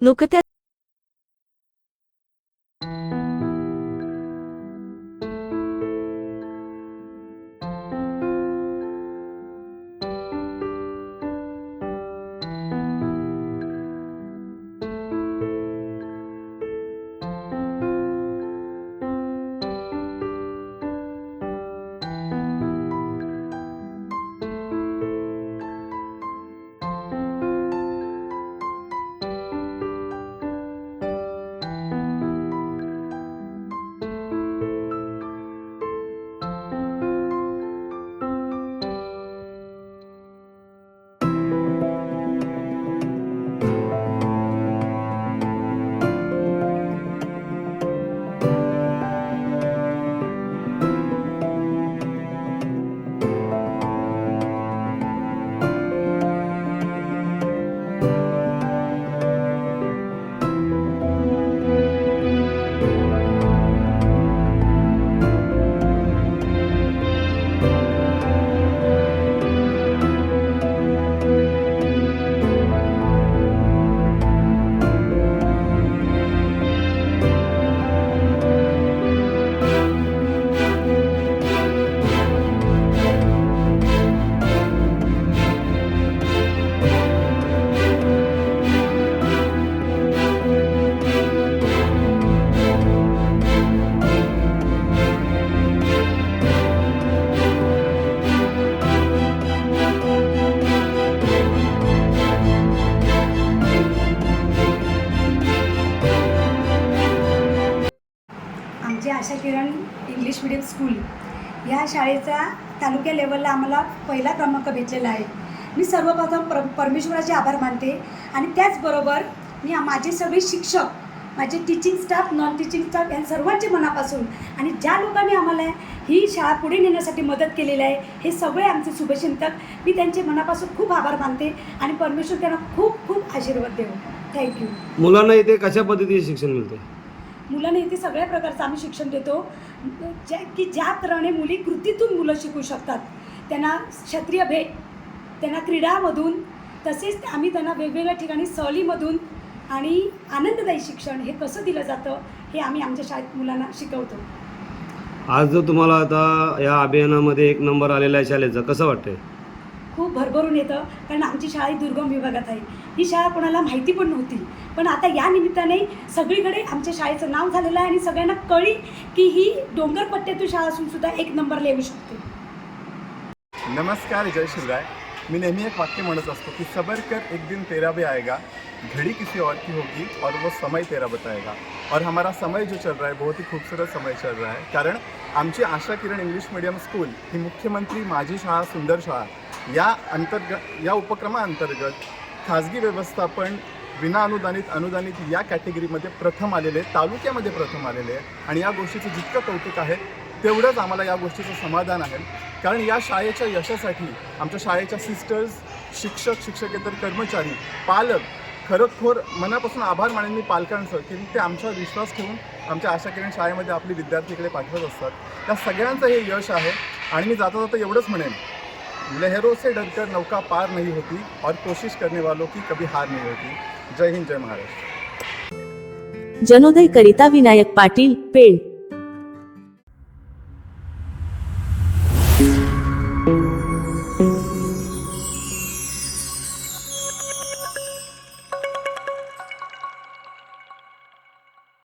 नुकत्याच आमची Asha Kiran English medium school ह्या शाळेचा तालुक्या लेवलला आम्हाला पहिला क्रमांक भेटलेला आहे. मी सर्वप्रथम पर परमेश्वराचे आभार मानते आणि त्याचबरोबर मी माझे सगळे शिक्षक माझे teaching staff non teaching staff या सर्वांचे मनापासून आणि ज्या लोकांनी आम्हाला ही शाळा पुढे नेण्यासाठी मदत केलेली आहे हे सगळे आमचे शुभचिंतक मी त्यांचे मनापासून खूप आभार मानते आणि परमेश्वर त्यांना खूप खूप आशीर्वाद देऊ थँक्यू मुलांना इथे कशा पद्धतीचे शिक्षण मिळते मुलांना इथे सगळ्या प्रकारचं आम्ही शिक्षण देतो. ज्या की ज्या तऱ्हेने मुली कृतीतून मुलं शिकू शकतात त्यांना क्षत्रिय भेट त्यांना क्रीडामधून तसेच आम्ही त्यांना वेगवेगळ्या ठिकाणी सहलीमधून आणि आनंददायी शिक्षण हे कसं दिलं जातं हे आम्ही आमच्या शाळेत मुलांना शिकवतो. आज जो तुम्हाला आता या अभियानामध्ये एक नंबर आलेला आहे शाळेचा कसं वाटतंय? खूप भरभरून येतं कारण आमची शाळा ही दुर्गम विभागात आहे. ही शाळा कोणाला माहिती पण नव्हती. पण आता या निमित्ताने सगळीकडे आमच्या शाळेचं नाव झालेलं आहे आणि सगळ्यांना कळी की ही डोंगरपट्ट्यातून शाळा असून सुद्धा एक नंबरला येऊ शकते. नमस्कार जय शिवराय. मी नेहमी एक वाक्य म्हणत असतो की सबर कर एक दिन तेरा भी आएगा घड़ी किसी और की होगी और वो समय तेरा बताएगा. और हमारा समय जो चल रहा है बहुत ही खूबसूरत समय चल रहा है. कारण आमची Asha Kiran English medium school ही मुख्यमंत्री माझी शाळा सुंदर शाळा या अंतर्गत या उपक्रमाअंतर्गत खाजगी व्यवस्थापन विना अनुदानित अनुदानित या कॅटेगरीमध्ये प्रथम आलेले तालुक्यामध्ये प्रथम आलेले आहे आणि या गोष्टीचं जितकं कौतुक आहे तेवढंच आम्हाला या गोष्टीचं समाधान आहे. कारण या शाळेच्या यशासाठी आमच्या शाळेच्या सिस्टर्स शिक्षक शिक्षकेतर कर्मचारी पालक खरोखर मनापासून आभार मानेन मी पालकांचं की ते आमच्यावर विश्वास ठेवून आमच्या आशा किरण शाळेमध्ये आपले विद्यार्थी इकडे पाठवत असतात. त्या सगळ्यांचं हे यश आहे. आणि मी जाता जाता एवढंच म्हणेन लहरों से डरकर नौका पार नहीं होती और कोशिश करने वालों की कभी हार नहीं होती। जय हिंद जय महाराष्ट्र। जनोदय करिता विनायक पाटील पेड़।